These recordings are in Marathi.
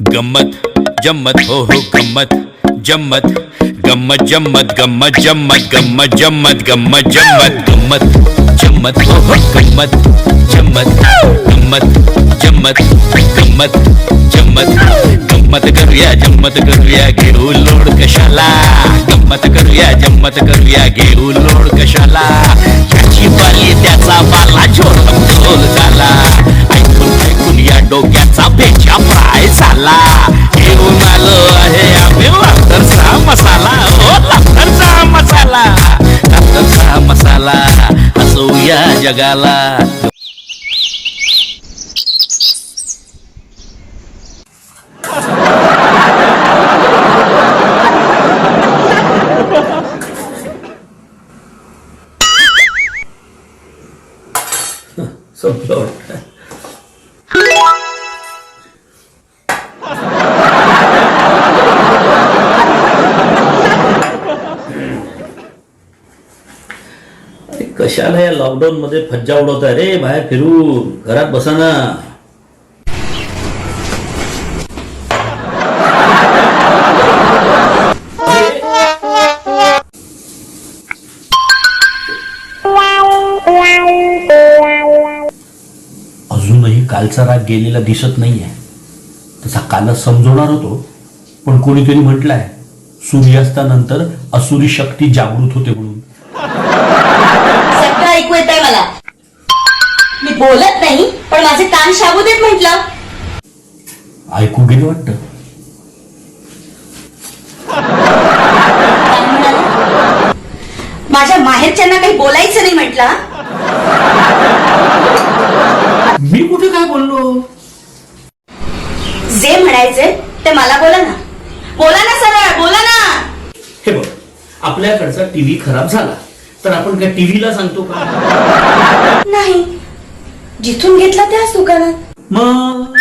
गम्मत जम्मत हो हो गम्मत जम्मत गम्मत जम्मत गम्मत जम्मत गम्मत जम्मत गम्मत जम्मत गम्मत जम्मत हो हो गम्मत जम्मत गम्मत जम्मत गम्मत जम्मत गम्मत करूया जम्मत करूया घेऊ लोड कशाला गम्मत करूया जम्मत करूया घेऊ लोड कशाला फ्राय झाला घेऊन आलो आहे आम्ही लाफ्टरचा मसाला हो लाफ्टरचा मसाला लाफ्टरचा मसाला हसवूया जगाला संपलं वाटतं कशाला या लॉकडाऊन मध्ये फज्जा उडवताय. रे बाहेर फिरू. घरात बसा ना. अजूनही कालचा राग गेलेला दिसत नाहीये. तसा कालच समजवणार होतो पण कोणीतरी म्हटलंय सूर्यास्तानंतर असुरी शक्ती जागृत होते म्हणून. आहे मला. मी बोलत नाही पण माझे कान शाबू देत म्हटलं. ऐकू गेलं वाटतं? माझ्या माहेरच्यांना काही बोलायचं नाही म्हटलं. मी कुठे काय बोललो? जे म्हणायचे ते मला बोला ना. बोला ना सरळ बोला ना. हे बघ आपल्याकडचा टीव्ही खराब झाला. तर आपण काय टीव्हीला सांगतो का? नाही. जिथून घेतला त्याच दुकानात. मग?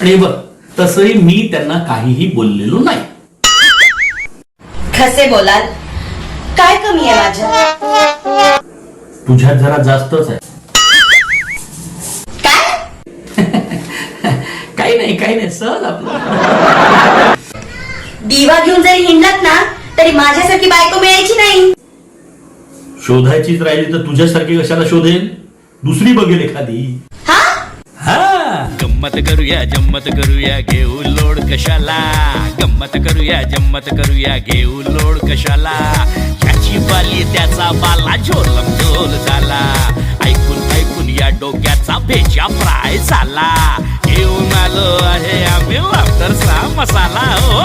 आणि बघ तसंही मी त्यांना काहीही बोललेलो नाही. कसे बोलाल. काय कमी आहे माझ्या? तुझ्यात जरा जास्तच आहे. काय? काही नाही काही नाही सहज आपलं. दिवा घेऊन जरी हिंडलात ना तरी माझ्यासारखी बायको मिळायची नाही. शोधायचीच राहिली तर तुझ्यासारखी कशाला शोधेल दुसरी बघेल एखादी. हा? हा. गम्मत करूया जम्मत करूया घेऊ लोड कशाला? गम्मत करूया जम्मत करूया घेऊ लोड कशाला? याची बाली त्याचा बाला झोलम झोल झाला. ऐकून ऐकून या डोक्याचा भेजा फ्राय झाला. घेऊन आलो आहे आम्ही लाफ्टरचा मसाला हो